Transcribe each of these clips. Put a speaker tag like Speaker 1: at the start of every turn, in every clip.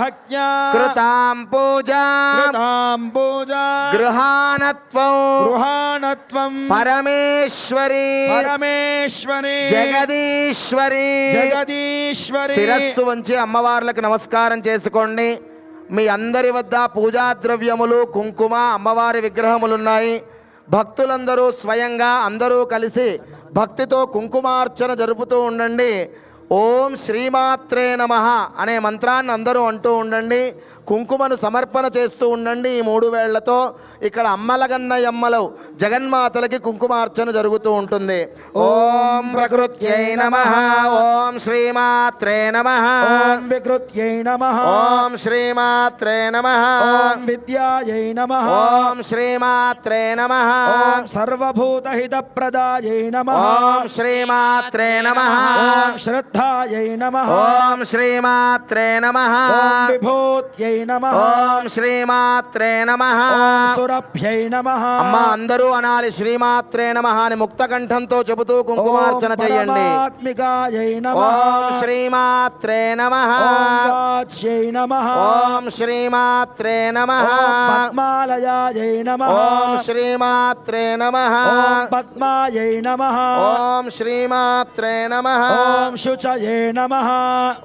Speaker 1: భక్త్యా
Speaker 2: కృతాం పూజా
Speaker 1: కృతాం పూజా
Speaker 2: గృహాణత్వం
Speaker 1: గృహాణత్వం
Speaker 2: పరమేశ్వరి
Speaker 1: పరమేశ్వరి
Speaker 2: జగదీశ్వరి
Speaker 1: జగదీశ్వరి
Speaker 2: శిరస్సు వంచి అమ్మవార్లకు నమస్కారం చేసుకోండి. మీ అందరి వద్ద పూజా ద్రవ్యములు కుంకుమ అమ్మవారి విగ్రహములున్నాయి. భక్తులందరూ స్వయంగా అందరూ కలిసి భక్తితో కుంకుమార్చన జరుపుతూ ఉండండి. ఓం శ్రీమాత్రే నమ అనే మంత్రాన్ని అందరూ అంటూ ఉండండి కుంకుమను సమర్పణ చేస్తూ ఉండండి ఈ మూడు వేళ్ళతో. ఇక్కడ అమ్మలగన్నయమ్మలు జగన్మాతలకి కుంకుమార్చన జరుగుతూ ఉంటుంది. ఓం ప్రకృత్యై నమ ఓం శ్రీమాత్రే నమ.
Speaker 1: ఓం వికృత్యై నమ.
Speaker 2: ఓం శ్రీమాత్రే నమ.
Speaker 1: ఓం విద్యాయై నమ.
Speaker 2: ఓం శ్రీమాత్రే నమ.
Speaker 1: ఓం సర్వభూతహిత ప్రదాయై నమ.
Speaker 2: ఓం శ్రీమాత్రే నమ.
Speaker 1: ఓం శ్రద్ధాయై నమ
Speaker 2: ఓం శ్రీమాత్రే నమ
Speaker 1: ఓం విభూత్యై నమ
Speaker 2: ఓం శ్రీమాత్రే నమ
Speaker 1: సురభ్యై నమ
Speaker 2: అమ్మ అందరూ అనాలి శ్రీమాత్రే నమ అని ముక్త కంఠంతో చెబుతూ కుంకుమార్చన
Speaker 1: నమ
Speaker 2: ఓం శ్రీమాత్రే నమ
Speaker 1: నమ
Speaker 2: ఓం శ్రీమాత్రే నమ
Speaker 1: పద్మాలయాయై నమ
Speaker 2: ఓం శ్రీమాత్రే నమ
Speaker 1: పద్మాయై నమ
Speaker 2: ఓం శ్రీమాత్రే నమ
Speaker 1: ఓం శుచయే ॐ
Speaker 2: नमः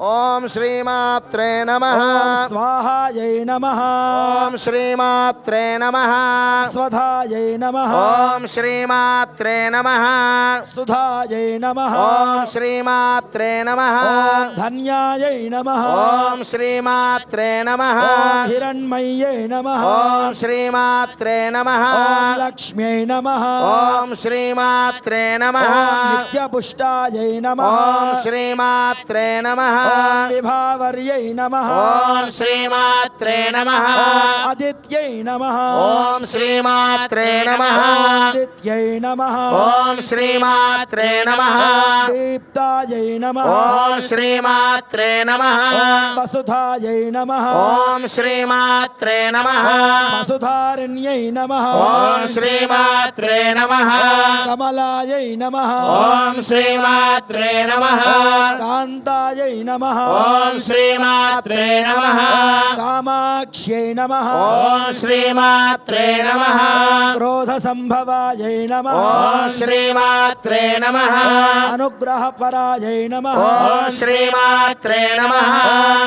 Speaker 2: ॐ श्रीमात्रे
Speaker 1: नमः स्वाहायै नमः
Speaker 2: ॐ श्रीमात्रे नमः
Speaker 1: स्वधायै नमः
Speaker 2: ॐ श्रीमात्रे नमः
Speaker 1: सुधायै नमः
Speaker 2: ॐ श्रीमात्रे नमः
Speaker 1: धन्यायै नमः ॐ
Speaker 2: श्रीमात्रे नमः हिरण्मय्यै
Speaker 1: नमः ॐ श्रीमात्रे
Speaker 2: नमः लक्ष्म्यै नमः
Speaker 1: ॐ श्रीमात्रे नमः
Speaker 2: नित्यपुष्टायै नमः ॐ
Speaker 1: श्री श्रीमात्रे नमः।
Speaker 2: विभावर्यै नमः। ओम
Speaker 1: श्रीमात्रे नमः। आदित्यै
Speaker 2: नमः। ओम श्रीमात्रे
Speaker 1: नमः। आदित्यै నమ
Speaker 2: ఓం శ్రీమాత్రే నమ
Speaker 1: ఆదిత్యై నమ
Speaker 2: ఓం శ్రీమాత్రే నమ
Speaker 1: దీప్తాయై నమ
Speaker 2: ఓం శ్రీమాత్రే నమ
Speaker 1: ఓం వసుధాయై నమ
Speaker 2: ఓం శ్రీమాత్రే నమ
Speaker 1: వసుధారణ్యై నమ
Speaker 2: ఓం శ్రీమాత్రే నమ
Speaker 1: కమలాయై నమ
Speaker 2: ఓం శ్రీమాత్రే నమ
Speaker 1: కాంతాయై నమ
Speaker 2: ఓం శ్రీమాత్రే
Speaker 1: संभवा
Speaker 2: जय नम श्रीमात्रे
Speaker 1: नमः। अनुग्रहपरायै नमः।
Speaker 2: नम श्रीमात्रे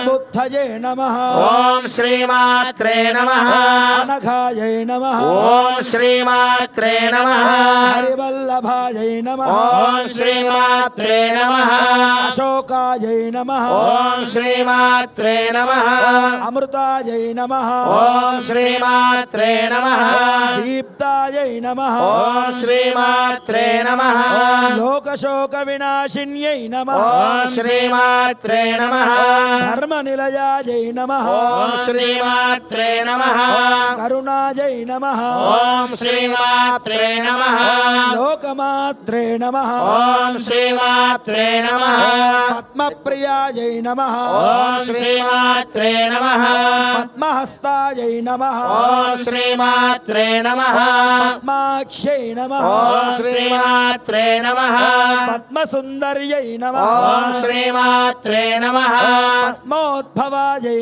Speaker 2: बुद्ध
Speaker 1: जय नम।
Speaker 2: ओ श्रीमात्रे नम।
Speaker 1: अनघायै नम।
Speaker 2: ओं श्रीमात्रे नम।
Speaker 1: हरिवल्लभायै नम।
Speaker 2: ओं श्रीमात्रे नम।
Speaker 1: जय नम।
Speaker 2: श्रीमात्रे नम। अमृता
Speaker 1: जय नम।
Speaker 2: ओं श्रीमात्रे नमः।
Speaker 1: दीप्ताय नम।
Speaker 2: ओं श्रीमात्रे नम।
Speaker 1: लोकशोक विनाशिन्य नम।
Speaker 2: ओं श्रीमात्रे नमः।
Speaker 1: जय नम। ओं
Speaker 2: श्रीमात्रे नम। करुणा
Speaker 1: जय नम।
Speaker 2: ओं श्रीमात्रे नम।
Speaker 1: लोकमात्रे नम।
Speaker 2: ओं श्रीमात्रे नम।
Speaker 1: पद्मप्रियायै नमः।
Speaker 2: ॐ श्रीमात्रे नमः।
Speaker 1: पद्महस्तायै नमः।
Speaker 2: ॐ श्रीमात्रे नमः।
Speaker 1: पद्माक्ष्यै नमः।
Speaker 2: ॐ श्रीमात्रे नमः।
Speaker 1: पद्मसुन्दर्यै नमः।
Speaker 2: ॐ श्रीमात्रे नमः।
Speaker 1: पद्मोद्भवायै